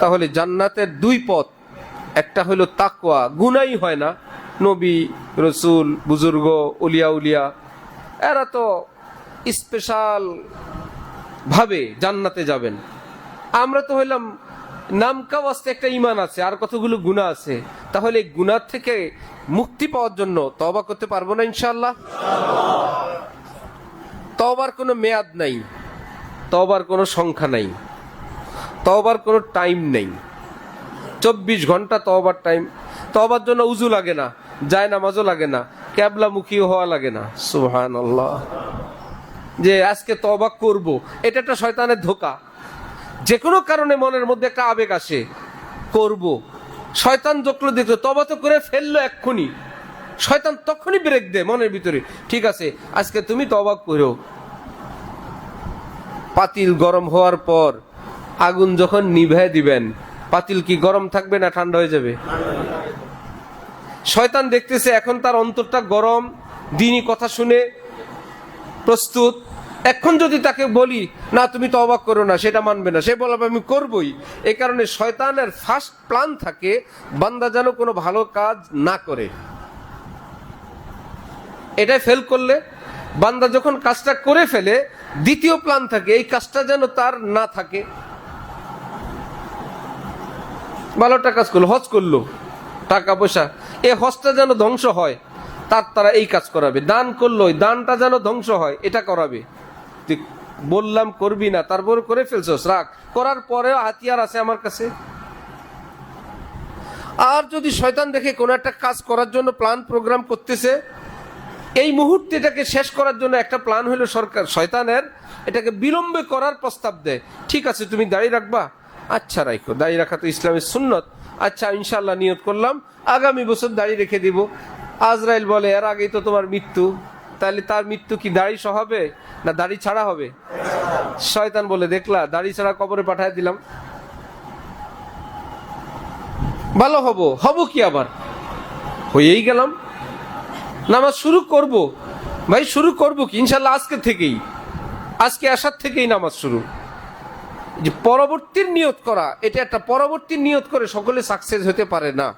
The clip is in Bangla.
তাহলে জান্নাতের দুই পথ। একটা হলো তাকওয়া, গুনাই হয় না। নবী, রসুল, বুজুর্গ, উলিয়া উলিয়া, এরা তো স্পেশাল ভাবে জান্নাতে যাবেন। আমরা তো হইলাম নামকা ওয়াস্তে একটা ইমান আছে, আর কতগুলো গুণা আছে। তাহলে এই গুনার থেকে মুক্তি পাওয়ার জন্য তবা করতে পারব না ইনশাল্লাহ তবার কোনো মেয়াদ নাই তবার কোনো সংখ্যা নাই। তবার কোনো টাইম নেই। চব্বিশ ঘণ্টা তবার টাইম তবার জন্য উজু লাগে না যায় নামাজও লাগে না ক্যাবলামুখী হওয়া লাগে না। সুহান আল্লাহ যে আজকে তবা করব, এটা একটা শয়তানের ধোকা। যে কোনো কারণে মনের মধ্যে একটা আবেগ আসে, করব। শয়তান যখন দেখল তবা তো করে ফেলল এক্ষুনি। শয়তান তখনই ব্রেক দে মনের ভিতরে। ঠিক আছে, আজকে তুমি তবা করো। পাতিল গরম হওয়ার পর আগুন যখন নিভে দিবেন, পাতিল কি গরম থাকবে না ঠান্ডা হয়ে যাবে? শয়তান দেখতেছে এখন তার অন্তরটা গরম, দিনই কথা শুনে প্রস্তুত। এখন যদি তাকে বলি, না, তুমি তো অবাক করো না, সেটা মানবে না। সে বলবে, আমি করবই। এ কারণে শয়তানের ফার্স্ট প্ল্যান থাকে, বান্দা যেন কোনো ভালো কাজ না করে। এটাই ফেল করলে, বান্দা যখন কাজটা করে ফেলে, দ্বিতীয় প্ল্যান থাকে, এই কাজটা যেন তার না থাকে। ভালোটা কাজ করল হজ করল, টাকা পয়সা। এই হজটা যেন ধ্বংস হয়, তার তারা এই কাজ করাবে। দান করল দানটা যেন ধ্বংস হয়, এটা করাবে। বললাম, করবি না, তারপর করে ফেলছস, রাখ। করার পরেও হাতিয়ার আছে আমার কাছে। আর যদি শয়তান দেখে কোনো একটা কাজ করার জন্য প্ল্যান প্রোগ্রাম করতেছে, এই মুহূর্তে এটাকে শেষ করার জন্য একটা প্ল্যান হলো সরকার, শয়তানের, এটাকে বিলম্বে করার প্রস্তাব দেয়। ঠিক আছে, তুমি দাঁড়িয়ে রাখবা। আচ্ছা রাখো দাঁড়িয়ে রাখা তো ইসলামের সুন্নত। আচ্ছা ইনশাল্লাহ নিয়ত করলাম। আগামী বছর দাঁড়িয়ে রেখে দিব। আজরাইল বলে, এর আগেই তো তোমার মৃত্যু। তাহলে তার মৃত্যু কি দাড়ি সহ হবে? না দাড়ি ছাড়া হবে? শয়তান বলে, দেখলা, দাড়ি ছাড়া কবরে পাঠায় দিলাম। ভালো হব হব কি আবার? হয়েই গেলাম। নামাজ শুরু করব। ভাই, শুরু করব কি? ইনশাল্লাহ আজকে থেকেই। আজকে আসার থেকেই নামাজ শুরু। যে পরবর্তীর নিয়ত করা এটা একটা পরবর্তী নিয়ত করে সকলে সাকসেস হতে পারে না।